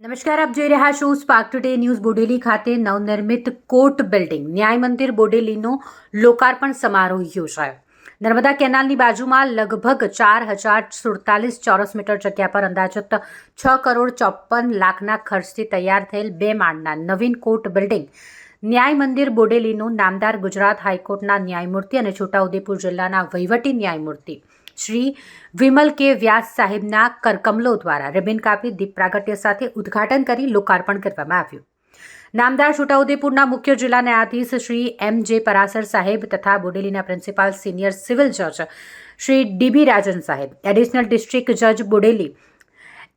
નમસ્કાર, આપ જોઈ રહ્યા છો સ્પાર્ક ટુડે ન્યૂઝ બોડેલી ખાતે નવનિર્મિત કોર્ટ બિલ્ડિંગ. ન્યાય મંદિર બોડેલીનો લોકાર્પણ સમારોહ યોજાયો. નર્મદા કેનાલની બાજુમાં લગભગ ચાર હજાર સુડતાલીસ ચોરસ મીટર જગ્યા પર અંદાજત છ કરોડ ચોપન લાખના ખર્ચથી તૈયાર થયેલ બે માળના નવીન કોર્ટ બિલ્ડિંગ ન્યાય મંદિર બોડેલીનું નામદાર ગુજરાત હાઈકોર્ટના ન્યાયમૂર્તિ અને છોટાઉદેપુર જિલ્લાના વહીવટી ન્યાયમૂર્તિ શ્રી વિમલ કે વ્યાસ સાહેબના કરકમલો દ્વારા રિબિન કાપી દીપ પ્રાગટ્ય સાથે ઉદ્ઘાટન કરી લોકાર્પણ કરવામાં આવ્યું. નામદાર છોટાઉદેપુરના મુખ્ય જિલ્લા ન્યાયાધીશ શ્રી એમ જે પરાસર સાહેબ તથા બોડેલીના પ્રિન્સિપાલ સિનિયર સિવિલ જજ શ્રી ડીબી રાજન સાહેબ, એડિશનલ ડિસ્ટ્રિક્ટ જજ બોડેલી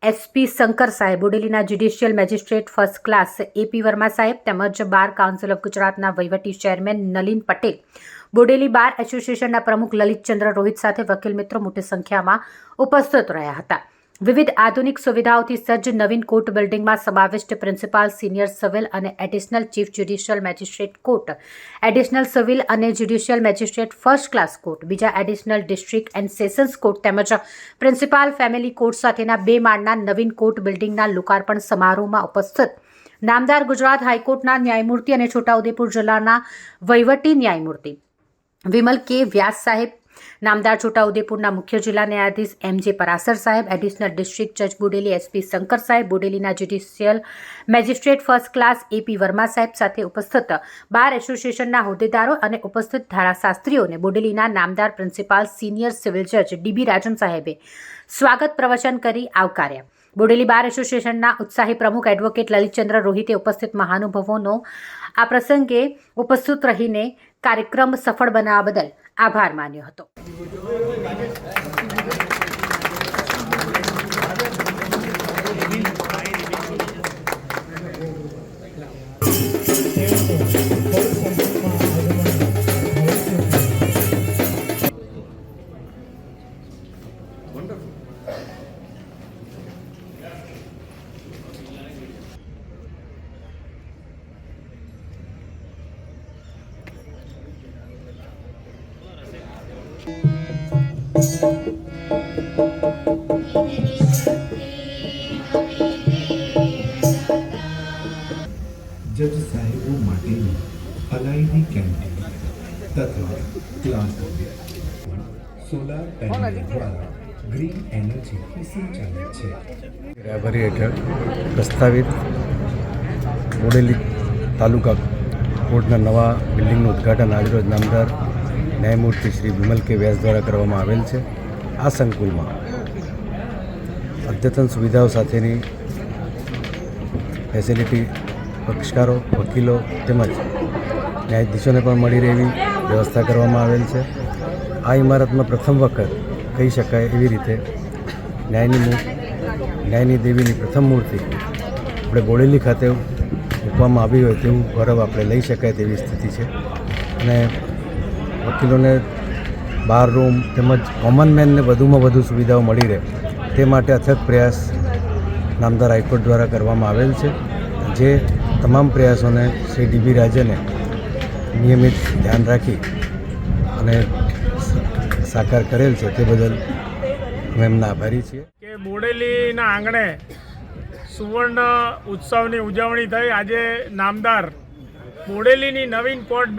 એસપી શંકર સાહેબ બોડેલીના judicial magistrate first class AP Verma સાહેબ તેમજ બાર કાઉન્સિલ ઓફ ગુજરાતના વહીવટી ચેરમેન નલિન પટેલ. બોડેલી બાર એસોસિએશનના પ્રમુખ લલિતચંદ્ર રોહિત સાથે વકીલ મિત્રો મોટી સંખ્યામાં ઉપસ્થિત રહ્યા હતા. વિવિધ આધુનિક સુવિધાઓથી સજ્જ નવીન કોર્ટ બિલ્ડિંગમાં સમાવિષ્ટ પ્રિન્સિપાલ, સિનિયર સિવિલ અને additional chief judicial magistrate court. Additional civil અને judicial magistrate first class court. બીજા additional district and sessions court તેમજ પ્રિન્સિપાલ ફેમિલી કોર્ટ સાથેના બે માળના નવીન કોર્ટ બિલ્ડિંગના લોકાર્પણ સમારોહમાં ઉપસ્થિત. નામદાર ગુજરાત હાઈકોર્ટના ન્યાયમૂર્તિ અને છોટાઉદેપુર જિલ્લાના વહીવટી ન્યાયમૂર્તિ વિમલ કે વ્યાસ સાહેબ નામદાર છોટાઉદેપુરના મુખ્ય જિલ્લા ન્યાયાધીશ એમ જે પરાસર સાહેબ, એડિશનલ ડિસ્ટ્રિક્ટ જજ બુડેલી એસપી શંકર સાહેબ, બુડેલીના judicial magistrate first class AP Verma સાહેબ સાથે ઉપસ્થિત બાર એસોસિએશનના હોદ્દેદારો અને ઉપસ્થિત ધારાશાસ્ત્રીઓને બુડેલીના નામદાર પ્રિન્સિપાલ સિનિયર સિવિલ જજ ડીબી રાજન સાહેબે સ્વાગત પ્રવચન કરી આવકાર્યા. બોડેલી બાર એસોસિએશનના ઉત્સાહી પ્રમુખ એડવોકેટ લલિતચંદ્ર રોહિતે ઉપસ્થિત મહાનુભાવોનો આ પ્રસંગે ઉપસ્થિત રહીને કાર્યક્રમ સફળ બનાવવા બદલ આભાર માન્યો હતો. જજ સાહેબો માટેની અલાયદી કેન્ટીન તથા ક્લાસરૂમ સોલાર પેનલ દ્વારા ગ્રીન એનર્જીથી સંચાલિત છે રાયભરી હેઠળ પ્રસ્તાવિત બોડેલી તાલુકા કોર્ટના નવા બિલ્ડિંગનું ઉદ્ઘાટન આજરોજ નામદાર ન્યાયમૂર્તિ શ્રી વિમલ કે વ્યાસ દ્વારા કરવામાં આવેલ છે. આ સંકુલમાં અદ્યતન સુવિધાઓ સાથેની ફેસિલિટી પક્ષકારો, વકીલો તેમજ ન્યાયાધીશોને પણ મળી રહેવી વ્યવસ્થા કરવામાં આવેલ છે. આ ઇમારતમાં પ્રથમ વખત કહી શકાય એવી રીતે ન્યાયની ન્યાયની દેવીની પ્રથમ મૂર્તિ આપણે બોડેલી ખાતે મૂકવામાં આવી હોય તેવું ગૌરવ આપણે લઈ શકાય તેવી સ્થિતિ છે. અને વકીલોને બાર રૂમ તેમજ કોમન મેનને વધુમાં વધુ સુવિધાઓ મળી રહે તે માટે અથક પ્રયાસ નામદાર હાઈકોર્ટ દ્વારા કરવામાં આવેલ છે, જે તમામ પ્રયાસોને શ્રી ડીબી રાજને નિયમિત ધ્યાન રાખી અને સાકાર કરેલ છે તે બદલ અમે એમના આભારી છીએ. કે બોડેલીના આંગણે સુવર્ણ ઉત્સવની ઉજવણી થઈ. આજે નામદાર બોડેલીની નવીન કોર્ટ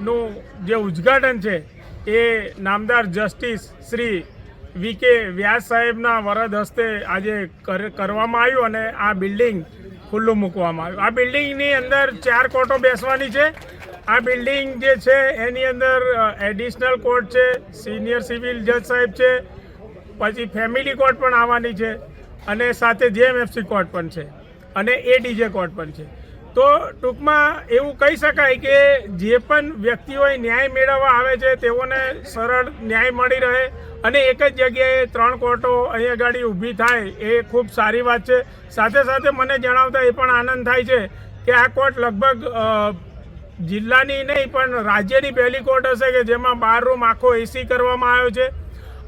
બિલ્ડિંગનું જે ઉદ્ઘાટન છે એ નામદાર જસ્ટિસ શ્રી વી કે વ્યાસ સાહેબના વરદ હસ્તે આજે કર- કરવામાં આવ્યું અને આ બિલ્ડિંગ ખુલ્લું મૂકવામાં આવ્યું. આ બિલ્ડિંગની અંદર ચાર કોર્ટો બેસવાની છે. આ બિલ્ડિંગ જે છે એની અંદર એડિશનલ કોર્ટ છે સિનિયર સિવિલ જજ સાહેબ છે, પછી ફેમિલી કોર્ટ પણ આવવાની છે અને સાથે જેએમએફસી કોર્ટ પણ છે અને એ ડીજે કોર્ટ પણ છે. તો ટૂંકમાં એવું કહી શકાય કે જે પણ વ્યક્તિઓએ ન્યાય મેળવવા આવે છે, તેઓને સરળ ન્યાય મળી રહે અને એક જ જગ્યાએ ત્રણ કોર્ટો અહીંયા ગાડી ઊભી થાય એ ખૂબ સારી વાત છે. સાથે સાથે મને જણાવતા એ પણ આનંદ થાય છે કે આ કોર્ટ લગભગ જિલ્લાની નહીં, પણ રાજ્યની પહેલી કોર્ટ હશે કે જેમાં બાર રૂમ આખો એસી કરવામાં આવ્યો છે.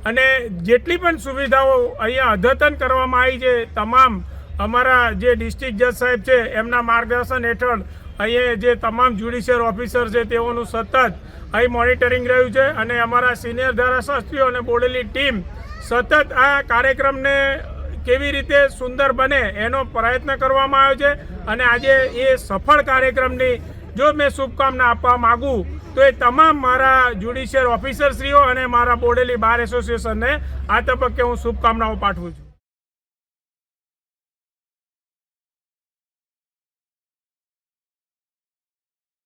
અને જેટલી પણ સુવિધાઓ અહીંયા અદ્યતન કરવામાં આવી છે, તમામ અમારા જે ડિસ્ટ્રિક્ટ જજ સાહેબ છે, એમના માર્ગદર્શન હેઠળ અહીંયા જે તમામ જ્યુડિશિયલ ઓફિસર છે, તેઓનું સતત અહીં મોનિટરિંગ રહ્યું છે અને અમારા સિનિયર ધારાશાસ્ત્રીઓ અને બોડેલી ટીમ સતત આ કાર્યક્રમને કેવી રીતે સુંદર બને એનો પ્રયત્ન કરવામાં આવ્યો છે અને આજે એ સફળ કાર્યક્રમની જો મેં શુભકામના આપવા માગું, તો એ તમામ મારા જ્યુડિશિયલ ઓફિસરશ્રીઓ અને મારા બોડેલી બાર એસોસિએશનને આ તબક્કે હું શુભકામનાઓ પાઠવું છું.